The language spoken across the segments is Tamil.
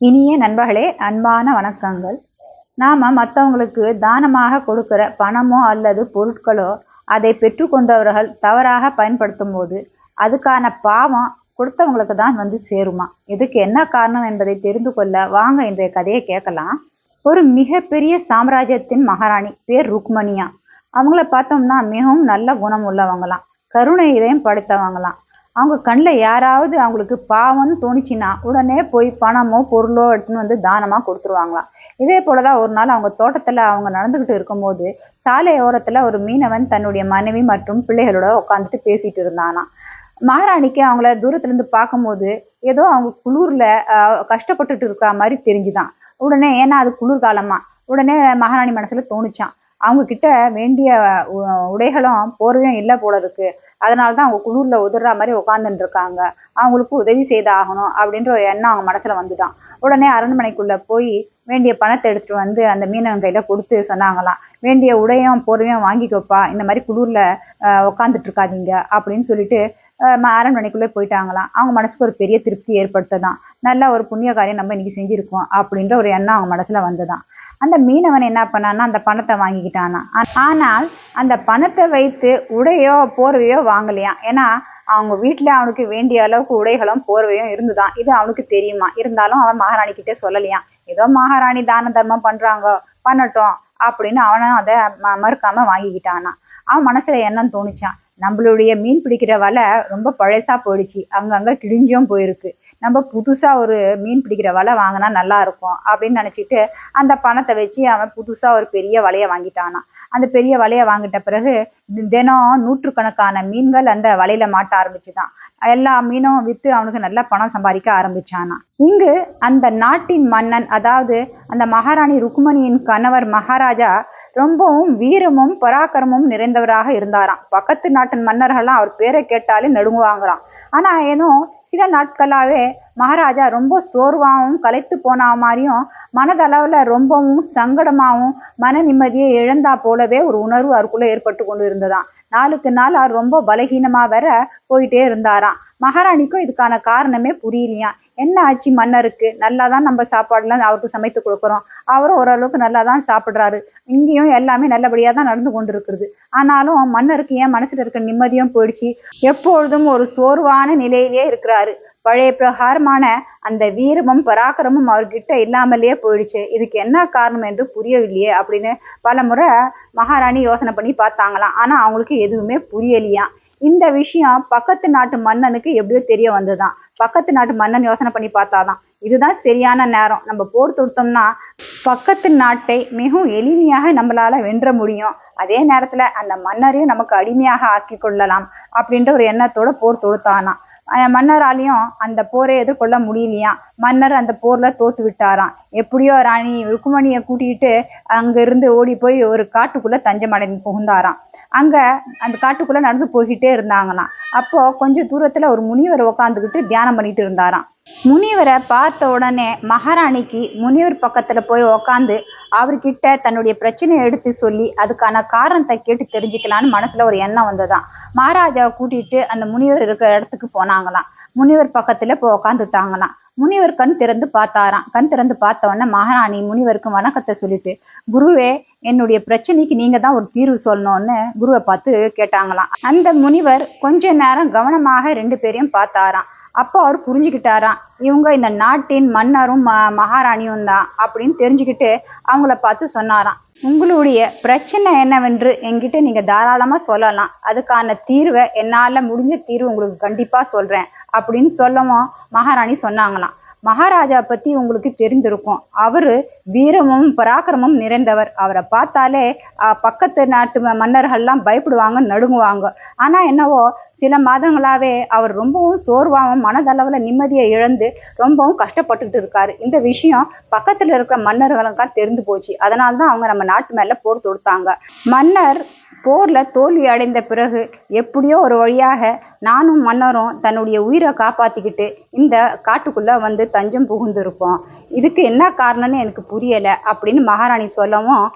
இனிய நண்பர்களே அன்பான வணக்கங்கள். நாம் மற்றவங்களுக்கு தானமாக கொடுக்கிற பணமோ அல்லது பொருட்களோ அதை பெற்றுக்கொண்டவர்கள் தவறாக பயன்படுத்தும் போது அதுக்கான பாவம் கொடுத்தவங்களுக்கு தான் வந்து சேருமா? இதுக்கு என்ன காரணம் என்பதை தெரிந்து கொள்ள வாங்க இன்றைய கதையை கேட்கலாம். ஒரு மிகப்பெரிய சாம்ராஜ்யத்தின் மகாராணி பேர் ருக்மணியா. அவங்கள பார்த்தோம்னா மிகவும் நல்ல குணம் உள்ளவங்களாம். கருணை இதயம் படைத்தவங்களாம். அவங்க கண்ணில் யாராவது அவங்களுக்கு பாவம்னு தோணுச்சுன்னா உடனே போய் பணமோ பொருளோ எடுத்துன்னு வந்து தானமாக கொடுத்துருவாங்களாம். இதே போல தான் ஒரு நாள் அவங்க தோட்டத்தில் அவங்க நடந்துக்கிட்டு இருக்கும்போது சாலையோரத்தில் ஒரு மீனவன் தன்னுடைய மனைவி மற்றும் பிள்ளைகளோட உட்காந்துட்டு பேசிகிட்டு இருந்தானாம். மகாராணிக்கு அவங்கள தூரத்துலேருந்து பார்க்கும்போது ஏதோ அவங்க குளிரில் கஷ்டப்பட்டுட்டு இருக்கிற மாதிரி தெரிஞ்சுதான். உடனே ஏன்னா அது குளிர்காலமா. உடனே மகாராணி மனசில் தோணுச்சான் அவங்க கிட்ட வேண்டிய உடைகளும் போர்வையும் இல்லை போல இருக்கு. அதனால தான் அவங்க குளிரில் உதற மாதிரி உட்காந்துட்டு இருக்காங்க அவங்களுக்கு உதவி செய்து ஆகணும் அப்படின்ற ஒரு எண்ணம் அவங்க மனசில் வந்துட்டான் உடனே அரண்மனைக்குள்ளே போய் வேண்டிய பணத்தை எடுத்துகிட்டு வந்து அந்த மீனவன் கையில் கொடுத்து சொன்னாங்களாம். வேண்டிய உடையும் போர்வையும் வாங்கிக்கோப்பா. இந்த மாதிரி குளிரில் உட்காந்துட்டு இருக்காதீங்க அப்படின்னு சொல்லிட்டு அரண்மனைக்குள்ளே போயிட்டாங்களாம். அவங்க மனசுக்கு ஒரு பெரிய திருப்தி ஏற்படுத்ததான். நல்ல ஒரு புண்ணிய காரியம் நம்ம இன்னைக்கு செஞ்சுருக்கோம் அப்படின்ற ஒரு எண்ணம் அவங்க மனசில் வந்ததான். அந்த மீனவன் என்ன பண்ணான்னா அந்த பணத்தை வாங்கிக்கிட்டானா. ஆனால் அந்த பணத்தை வைத்து உடையோ போர்வையோ வாங்கலையாம் ஏன்னா அவங்க வீட்டில் அவனுக்கு வேண்டிய அளவுக்கு உடைகளும் போர்வையும் இருந்துதான். இது அவனுக்கு தெரியுமா? இருந்தாலும் அவன் மகாராணி கிட்டே சொல்லலையாம் ஏதோ மகாராணி தான தர்மம் பண்ணுறாங்க பண்ணட்டும் அப்படின்னு அவனும் அதை மறுக்காம வாங்கிக்கிட்டானா. அவன் மனசுல என்ன தோணுச்சான் நம்மளுடைய மீன் பிடிக்கிற வலை ரொம்ப பழசா போயிடுச்சு. அங்கங்க கிழிஞ்சும் போயிருக்கு. நம்ம புதுசாக ஒரு மீன் பிடிக்கிற வலை வாங்கினா நல்லா இருக்கும் அப்படின்னு நினச்சிட்டு அந்த பணத்தை வச்சு அவன் புதுசாக ஒரு பெரிய வலையை வாங்கிட்டானா. அந்த பெரிய வலையை வாங்கிட்ட பிறகு தினம் நூற்றுக்கணக்கான மீன்கள் அந்த வலையில மாட்ட ஆரம்பிச்சுதான். எல்லா மீனும் விற்று அவனுக்கு நல்ல பணம் சம்பாதிக்க ஆரம்பிச்சானா. இங்கு அந்த நாட்டின் மன்னன் அதாவது அந்த மகாராணி ருக்மணியின் கணவர் மகாராஜா ரொம்பவும் வீரமும் பராக்கிரமும் நிறைந்தவராக இருந்தாராம். பக்கத்து நாட்டின் மன்னர்கள்லாம் அவர் பேரை கேட்டாலே நடுங்குவாங்களாம். ஆனால் ஏனோ சில நாட்களாகவே மகாராஜா ரொம்ப சோர்வாகவும் கலைத்து போன மாதிரியும் மனதளவில் ரொம்பவும் சங்கடமாகவும் மன நிம்மதியை இழந்தா போலவே ஒரு உணர்வு அவருக்குள்ளே ஏற்பட்டு கொண்டு இருந்ததாம் நாளுக்கு நாள் அவர் ரொம்ப பலகீனமாக வேற போயிட்டே இருந்தாராம். மகாராணிக்கும் இதுக்கான காரணமே புரியலையாம். என்ன ஆச்சு மன்னருக்கு? நல்லா தான் நம்ம சாப்பாடுலாம் அவருக்கு சமைத்து கொடுக்குறோம். அவரும் ஓரளவுக்கு நல்லா தான் சாப்பிட்றாரு. இங்கேயும் எல்லாமே நல்லபடியாக தான் நடந்து கொண்டு இருக்கிறது ஆனாலும் மன்னருக்கு ஏன் மனசில் இருக்க நிம்மதியும் போயிடுச்சு? எப்பொழுதும் ஒரு சோர்வான நிலையிலே இருக்கிறாரு. பழைய பிரகாரமான அந்த வீரமும் பராக்கிரமும் அவர்கிட்ட இல்லாமலேயே போயிடுச்சு. இதுக்கு என்ன காரணம் என்று புரியவில்லையே அப்படின்னு பல முறை மகாராணி யோசனை பண்ணி பார்த்தாங்களாம். ஆனால் அவங்களுக்கு எதுவுமே புரியலையா இந்த விஷயம் பக்கத்து நாட்டு மன்னனுக்கு எப்படியோ தெரிய வந்ததுதான். பக்கத்து நாட்டு மன்னன் யோசனை பண்ணி பார்த்தாதான். இதுதான் சரியான நேரம். நம்ம போர் தொடுத்தோம்னா பக்கத்து நாட்டை மிகவும் எளிமையாக நம்மளால வென்ற முடியும். அதே நேரத்துல அந்த மன்னரையும் நமக்கு அடிமையாக ஆக்கி கொள்ளலாம் அப்படின்ற ஒரு எண்ணத்தோட போர் தொடுத்தானா மன்னராலையும் அந்த போரை எதிர்கொள்ள முடியலையா? மன்னர் அந்த போர்ல தோத்து விட்டாராம். எப்படியோ ராணி ருக்குமணியை கூட்டிகிட்டு அங்கிருந்து ஓடி போய் ஒரு காட்டுக்குள்ள தஞ்சமடைந்து புகுந்தாராம். அங்கே அந்த காட்டுக்குள்ளே நடந்து போய்கிட்டே இருந்தாங்களாம். அப்போது கொஞ்சம் தூரத்தில் ஒரு முனிவர் உக்காந்துக்கிட்டு தியானம் பண்ணிட்டு இருந்தாராம். முனிவரை பார்த்த உடனே மகாராணிக்கு முனிவர் பக்கத்தில் போய் உக்காந்து அவர்கிட்ட தன்னுடைய பிரச்சனையை எடுத்து சொல்லி அதுக்கான காரணத்தை கேட்டு தெரிஞ்சுக்கலான்னு மனசில் ஒரு எண்ணம் வந்ததான் மகாராஜாவை கூட்டிகிட்டு அந்த முனிவர் இருக்கிற இடத்துக்கு போனாங்களாம். முனிவர் பக்கத்தில் போய் உக்காந்துட்டாங்களாம். முனிவர் கண் திறந்து பார்த்தாராம். கண் திறந்து பார்த்த உடனே மகாராணி முனிவருக்கு வணக்கத்தை சொல்லிட்டு குருவே என்னுடைய பிரச்சனைக்கு நீங்க தான் ஒரு தீர்வு சொல்லணும்னு குருவை பார்த்து கேட்டாங்களாம். அந்த முனிவர் கொஞ்ச நேரம் கவனமாக ரெண்டு பேரையும் பார்த்தாராம். அப்போ அவர் புரிஞ்சுக்கிட்டாராம். இவங்க இந்த நாட்டின் மன்னரும் மகாராணியும் தான் அப்படின்னு தெரிஞ்சுக்கிட்டு அவங்கள பார்த்து சொன்னாராம். உங்களுடைய பிரச்சனை என்னவென்று என்கிட்ட நீங்கள் தாராளமாக சொல்லலாம். அதுக்கான தீர்வை என்னால் முடிஞ்ச தீர்வு உங்களுக்கு கண்டிப்பாக சொல்கிறேன் அப்படின்னு சொல்லவும் மகாராணி சொன்னாங்களாம். மகாராஜா பத்தி உங்களுக்கு தெரிந்திருக்கும். அவரு வீரமும் பராக்கிரமும் நிறைந்தவர். அவரை பார்த்தாலே பக்கத்து நாட்டு மன்னர்கள்லாம் பயப்படுவாங்க நடுங்குவாங்க. ஆனா என்னவோ சில மாதங்களாவே அவர் ரொம்பவும் சோர்வாகவும் மனதளவில் நிம்மதியை இழந்து ரொம்பவும் கஷ்டப்பட்டுக்கிட்டு இருக்காரு. இந்த விஷயம் பக்கத்துல இருக்கிற மன்னர்களுக்கா தெரிந்து போச்சு. அதனால தான் அவங்க நம்ம நாட்டு மேல போர் தொடுத்தாங்க. மன்னர் போரில் தோல்வி அடைந்த பிறகு எப்படியோ ஒரு வழியாக நானும் மன்னரும் தன்னுடைய உயிரை காப்பாற்றிக்கிட்டு இந்த காட்டுக்குள்ளே வந்து தஞ்சம் புகுந்திருக்கோம் இதுக்கு என்ன காரணம்னு எனக்கு புரியலை அப்படின்னு மகாராணி சொல்லவும்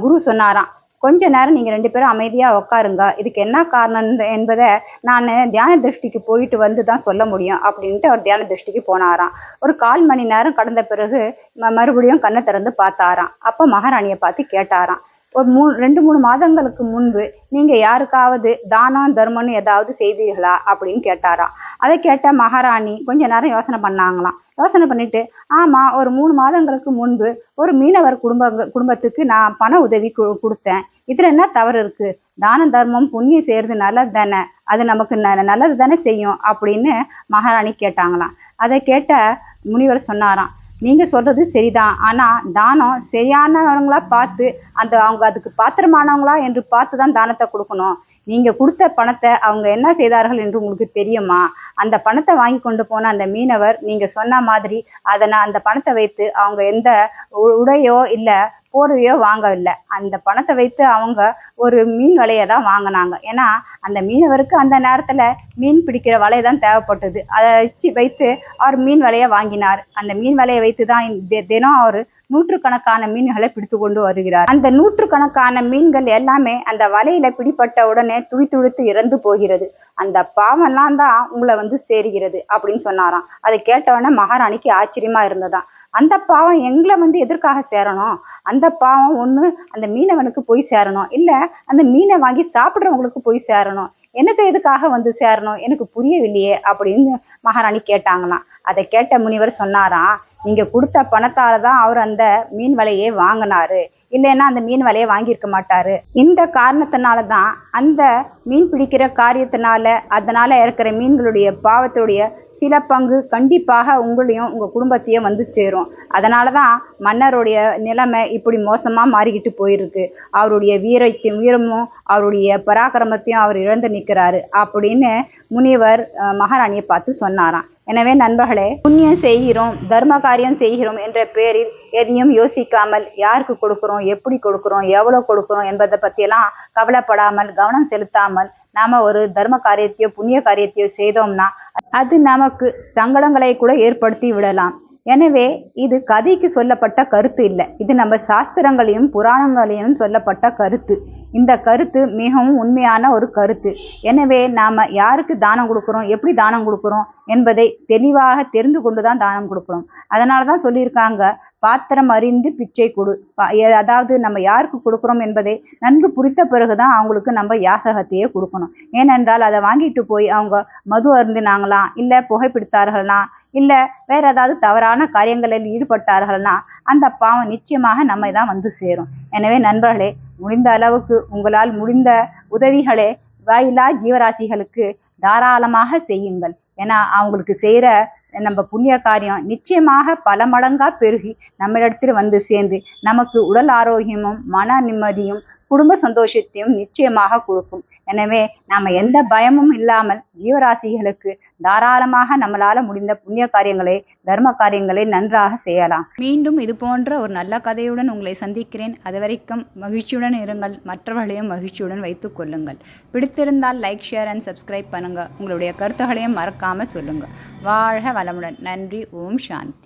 குரு சொன்னாராம். கொஞ்ச நேரம் நீங்கள் ரெண்டு பேரும் அமைதியாக உட்காருங்க இதுக்கு என்ன காரணம் என்பதை நான் தியான திருஷ்டிக்கு போயிட்டு வந்து தான் சொல்ல முடியும் அப்படின்ட்டு அவர் தியான திருஷ்டிக்கு போனாராம். ஒரு கால் மணி நேரம் கடந்த பிறகு ம- மறுபடியும் கண்ணை திறந்து பார்த்தாராம். அப்போ மகாராணியை பார்த்து கேட்டாராம். ஒரு மூ ரெண்டு மூணு மாதங்களுக்கு முன்பு நீங்கள் யாருக்காவது தானம் தர்மம்னு ஏதாவது செய்தீர்களா அப்படின்னு கேட்டாராம். அதை கேட்ட மகாராணி கொஞ்ச நேரம் யோசனை பண்ணாங்களாம். யோசனை பண்ணிட்டு ஆமாம் ஒரு மூணு மாதங்களுக்கு முன்பு ஒரு மீனவர் குடும்ப குடும்பத்துக்கு நான் பண உதவி கு- கொடுத்தேன். இதில் என்ன தவறு இருக்குது தானம் தர்மம் புண்ணியம் செய்கிறது நல்லது தானே அது நமக்கு ந நல்லது தானே செய்யும் அப்படின்னு மகாராணி கேட்டாங்களாம். அதை கேட்ட முனிவர் சொன்னாராம். நீங்கள் சொல்கிறது சரிதான். ஆனால் தானம் சரியானவங்களா பார்த்து அந்த அவங்க அதுக்கு பாத்திரமானவங்களா என்று பார்த்து தான் தானத்தை கொடுக்கணும். நீங்கள் கொடுத்த பணத்தை அவங்க என்ன செய்தார்கள் என்று உங்களுக்கு தெரியுமா? அந்த பணத்தை வாங்கி கொண்டு போன அந்த மீனவர் நீங்கள் சொன்ன மாதிரி அதை நான் அந்த பணத்தை வைத்து அவங்க எந்த உடையோ இல்லை போர்வையோ வாங்கவில்லை. அந்த பணத்தை வைத்து அவங்க ஒரு மீன் வலையை தான் வாங்கினாங்க. ஏன்னா அந்த மீனவருக்கு அந்த நேரத்தில் மீன் பிடிக்கிற வலை தான் தேவைப்பட்டது. அதை வச்சு வைத்து அவர் மீன் வலையை வாங்கினார். அந்த மீன் வலையை வைத்து தான் தி- தினம் அவர் நூற்றுக்கணக்கான மீன்களை பிடித்து கொண்டு வருகிறார். அந்த நூற்றுக்கணக்கான மீன்கள் எல்லாமே அந்த வலையில பிடிப்பட்ட உடனே துடி துடித்து இறந்து போகிறது. அந்த பாவம்லாம் தான் உங்களை வந்து சேருகிறது அப்படின்னு சொன்னாராம். அதை கேட்டவொடனே மகாராணிக்கு ஆச்சரியமா இருந்ததாம். அந்த பாவம் எங்களை வந்து எதற்காக சேரணும்? அந்த பாவம் ஒன்று அந்த மீனவனுக்கு போய் சேரணும். இல்லை அந்த மீனை வாங்கி சாப்பிட்றவங்களுக்கு போய் சேரணும். எனக்கு எதுக்காக வந்து சேரணும்? எனக்கு புரியவில்லையே அப்படின்னு மகாராணி கேட்டாங்களாம். அதை கேட்ட முனிவர் சொன்னாராம் நீங்க கொடுத்த பணத்தால தான் அவர் அந்த மீன் வலையே வாங்கினாரு. இல்லைன்னா அந்த மீன் வலையை வாங்கியிருக்க மாட்டாரு. இந்த காரணத்தினால தான் அந்த மீன் பிடிக்கிற காரியத்தினால அதனால இருக்கிற மீன்களுடைய பாவத்துடைய சில பங்கு கண்டிப்பாக உங்களையும் உங்கள் குடும்பத்தையும் வந்து சேரும். அதனால தான் மன்னருடைய நிலைமை இப்படி மோசமாக மாறிக்கிட்டு போயிருக்கு. அவருடைய வீரத்தையும் வீரமும் அவருடைய பராக்கிரமத்தையும் அவர் இழந்து நிற்கிறாரு அப்படின்னு முனிவர் மகாராணியை பார்த்து சொன்னாராம். எனவே நண்பர்களே புண்ணியம் செய்கிறோம் தர்ம காரியம் செய்கிறோம் என்ற பேரில் எதையும் யோசிக்காமல் யாருக்கு கொடுக்குறோம் எப்படி கொடுக்குறோம் எவ்வளோ கொடுக்குறோம் என்பதை பற்றியெல்லாம் கவலைப்படாமல் கவனம் செலுத்தாமல் நாம ஒரு தர்ம காரியத்தையோ புண்ணிய காரியத்தையோ செய்தோம்னா அது நமக்கு சங்கடங்களை கூட ஏற்படுத்தி விடலாம். எனவே இது கதைக்கு சொல்லப்பட்ட கருத்து இல்லை. இது நம்ம சாஸ்திரங்களையும் புராணங்களையும் சொல்லப்பட்ட கருத்து. இந்த கருத்து மிகவும் உண்மையான ஒரு கருத்து. எனவே நாம் யாருக்கு தானம் கொடுக்குறோம் எப்படி தானம் கொடுக்குறோம் என்பதை தெளிவாக தெரிந்து கொண்டு தான் தானம் கொடுக்கணும் அதனால தான் சொல்லியிருக்காங்க பாத்திரம் அறிந்து பிச்சை கொடு. அதாவது நம்ம யாருக்கு கொடுக்குறோம் என்பதை நன்கு புரித்த பிறகுதான் அவங்களுக்கு நம்ம யாசகத்தையே கொடுக்கணும். ஏனென்றால் அதை வாங்கிட்டு போய் அவங்க மது அருந்தினாங்களாம் இல்லை புகைப்பிடித்தார்கள்னா? இல்லை வேற ஏதாவது தவறான காரியங்களில் ஈடுபட்டார்கள்னா? அந்த பாவம் நிச்சயமாக நம்மை தான் வந்து சேரும். எனவே நண்பர்களே முடிந்த அளவுக்கு உங்களால் முடிந்த உதவிகளே வாயிலா ஜீவராசிகளுக்கு தாராளமாக செய்யுங்கள். ஏன்னா அவங்களுக்கு செய்கிற நம்ம புண்ணிய காரியம் நிச்சயமாக பல மடங்கா பெருகி நம்மளிடத்தில் வந்து சேர்ந்து நமக்கு உடல் ஆரோக்கியமும் மன நிம்மதியும் குடும்ப சந்தோஷத்தையும் நிச்சயமாக கொடுக்கும். எனவே நாம எந்த பயமும் இல்லாமல் ஜீவராசிகளுக்கு தாராளமாக நம்மளால முடிந்த புண்ணிய காரியங்களை தர்ம காரியங்களை நன்றாக செய்யலாம். மீண்டும் இது போன்ற ஒரு நல்ல கதையுடன் உங்களை சந்திக்கிறேன். அதுவரைக்கும் மகிழ்ச்சியுடன் இருங்கள். மற்றவர்களையும் மகிழ்ச்சியுடன் வைத்துக் கொள்ளுங்கள். பிடித்திருந்தால் லைக் ஷேர் அண்ட் சப்ஸ்கிரைப் பண்ணுங்க. உங்களுடைய கருத்துகளையும் மறக்காம சொல்லுங்க. வாழ்க வளமுடன். நன்றி. ஓம் சாந்தி.